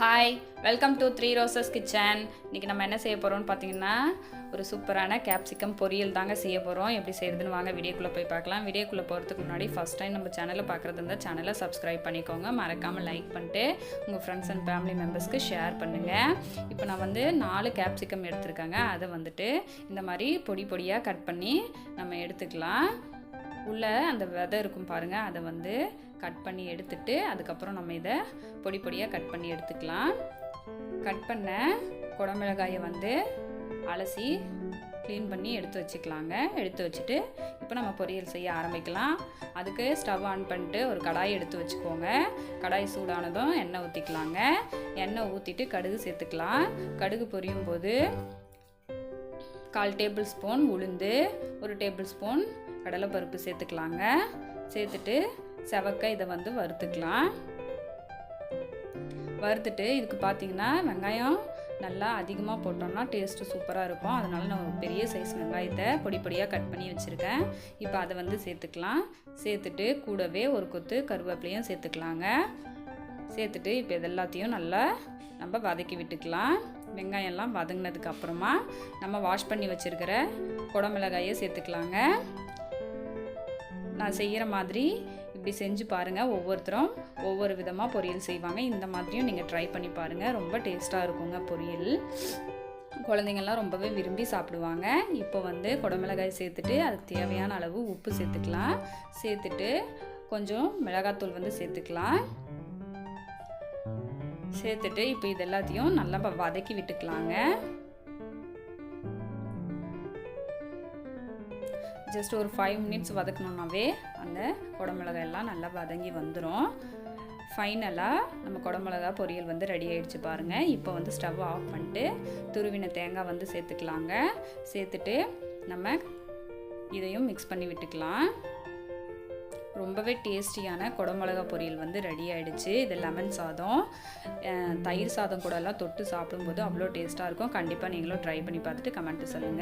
Hi welcome to three roses kitchen இன்றைக்கி நம்ம என்ன செய்ய போகிறோம்னு பார்த்தீங்கன்னா ஒரு சூப்பரான கேப்சிகம் பொரியல் தாங்க செய்ய போகிறோம் எப்படி செய்யறதுன்னு வாங்க வீடியோக்குள்ளே போய் பார்க்கலாம். வீடியோக்குள்ளே போகிறதுக்கு முன்னாடி ஃபஸ்ட் டைம் நம்ம சேனலை பார்க்குறது இருந்தால் சேனலை சப்ஸ்கிரைப் பண்ணிக்கோங்க. மறக்காமல் லைக் பண்ணிட்டு உங்கள் ஃப்ரெண்ட்ஸ் அண்ட் ஃபேமிலி மெம்பர்ஸ்க்கு ஷேர் பண்ணுங்கள் இப்போ நான் வந்து நாலு கேப்சிகம் எடுத்திருக்காங்க. அதை வந்துட்டு இந்த மாதிரி பொடி பொடியாக கட் பண்ணி நம்ம எடுத்துக்கலாம். உள்ளே அந்த விதை இருக்கும் பாருங்கள் அதை வந்து கட் பண்ணி எடுத்துட்டு அதுக்கப்புறம் நம்ம இதை பொடி பொடியாக கட் பண்ணி எடுத்துக்கலாம். கட் பண்ண குடமிளகாயை வந்து அலசி க்ளீன் பண்ணி எடுத்து வச்சுக்கலாங்க. எடுத்து வச்சுட்டு இப்போ நம்ம பொரியல் செய்ய ஆரம்பிக்கலாம். அதுக்கு ஸ்டவ் ஆன் பண்ணிட்டு ஒரு கடாய் எடுத்து வச்சுக்கோங்க. கடாய் சூடானதும் எண்ணெய் ஊற்றிக்கலாங்க எண்ணெய் ஊற்றிட்டு கடுகு சேர்த்துக்கலாம். கடுகு பொரியும் போது கால் டேபிள் ஸ்பூன் உளுந்து ஒரு டேபிள் ஸ்பூன் கடலைப்பருப்பு சேர்த்துக்கலாங்க. சேர்த்துட்டு செவக்க இதை வந்து வறுத்துக்கலாம். வறுத்துட்டு இதுக்கு பார்த்தீங்கன்னா வெங்காயம் நல்லா அதிகமாக போட்டோம்னா டேஸ்ட்டு சூப்பராக இருக்கும். அதனால் நான் ஒரு பெரிய சைஸ் வெங்காயத்தை பொடி பொடியாக கட் பண்ணி வச்சுருக்கேன். இப்போ அதை வந்து சேர்த்துக்கலாம். சேர்த்துட்டு கூடவே ஒரு கொத்து கருவேப்பிலையும் சேர்த்துக்கலாங்க. சேர்த்துட்டு இப்போ இது எல்லாத்தையும் நல்லா நம்ம வதக்கி விட்டுக்கலாம். வெங்காயம்லாம் வதங்கினதுக்கு அப்புறமா நம்ம வாஷ் பண்ணி வச்சுருக்கிற குடமிளகாயை சேர்த்துக்கலாங்க. நான் செய்கிற மாதிரி இப்படி செஞ்சு பாருங்கள் ஒவ்வொருத்தரும் ஒவ்வொரு விதமாக பொரியல் செய்வாங்க. இந்த மாதிரியும் நீங்கள் ட்ரை பண்ணி பாருங்கள் ரொம்ப டேஸ்ட்டாக இருக்குங்க பொரியல். குழந்தைங்கள்லாம் ரொம்பவே விரும்பி சாப்பிடுவாங்க. இப்போ வந்து குடமிளகாய் சேர்த்துட்டு அதுக்கு தேவையான அளவு உப்பு சேர்த்துக்கலாம். சேர்த்துட்டு கொஞ்சம் மிளகாத்தூள் வந்து சேர்த்துக்கலாம். சேர்த்துட்டு இப்போ இது எல்லாத்தையும் நல்லா வதக்கி விட்டுக்கலாங்க. ஜஸ்ட் ஒரு ஃபைவ் மினிட்ஸ் வதக்கணுன்னாவே அந்த குடமிளகாய் எல்லாம் நல்லா வதங்கி வந்துடும் ஃபைனலாக நம்ம குடமிளகா பொரியல் வந்து ரெடி ஆகிடுச்சு பாருங்கள் இப்போ வந்து ஸ்டவ் ஆஃப் பண்ணிட்டு துருவின தேங்காய் வந்து சேர்த்துக்கலாங்க. சேர்த்துட்டு நம்ம இதையும் மிக்ஸ் பண்ணி விட்டுக்கலாம். ரொம்பவே டேஸ்டியான குடமிளகா பொரியல் வந்து ரெடி ஆகிடுச்சு இது லெமன் சாதம். தயிர் சாதம் கூடலாம் தொட்டு சாப்பிடும்போது அவ்வளோ டேஸ்ட்டாக இருக்கும். கண்டிப்பாக நீங்களும் ட்ரை பண்ணி பார்த்துட்டு கமெண்ட்டு சொல்லுங்கள்